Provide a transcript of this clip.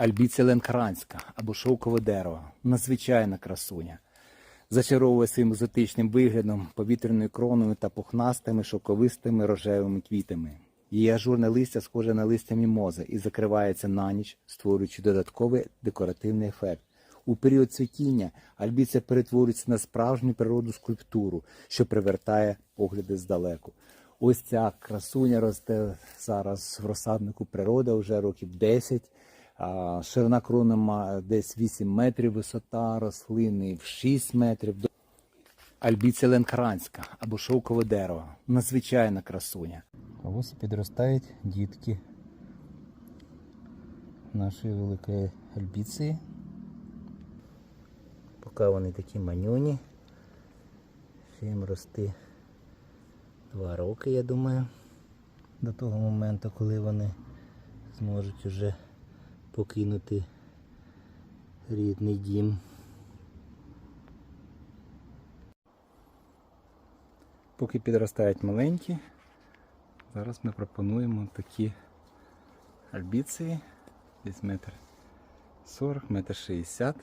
Альбіця ленкранська або шовкове дерево. Надзвичайна красуня. Зачаровує своїм екзотичним виглядом, повітряною кроною та пухнастими шовковистими рожевими квітами. Її ажурне листя схоже на листя мімози і закривається на ніч, створюючи додатковий декоративний ефект. У період цвітіння альбіця перетворюється на справжню природну скульптуру, що привертає погляди здалеку. Ось ця красуня росте зараз в розсаднику природи вже років 10. Ширина крони має десь 8 метрів, висота рослини в 6 метрів. Альбіця ленкранська або шовкове дерево. Надзвичайна красуня. Ось підростають дітки нашої великої альбіції. Поки вони такі манюні. Ще їм рости два роки, я думаю. До того моменту, коли вони зможуть уже покинути рідний дім. Поки підростають маленькі, зараз ми пропонуємо такі альбіції, десь метр 40, метр 60.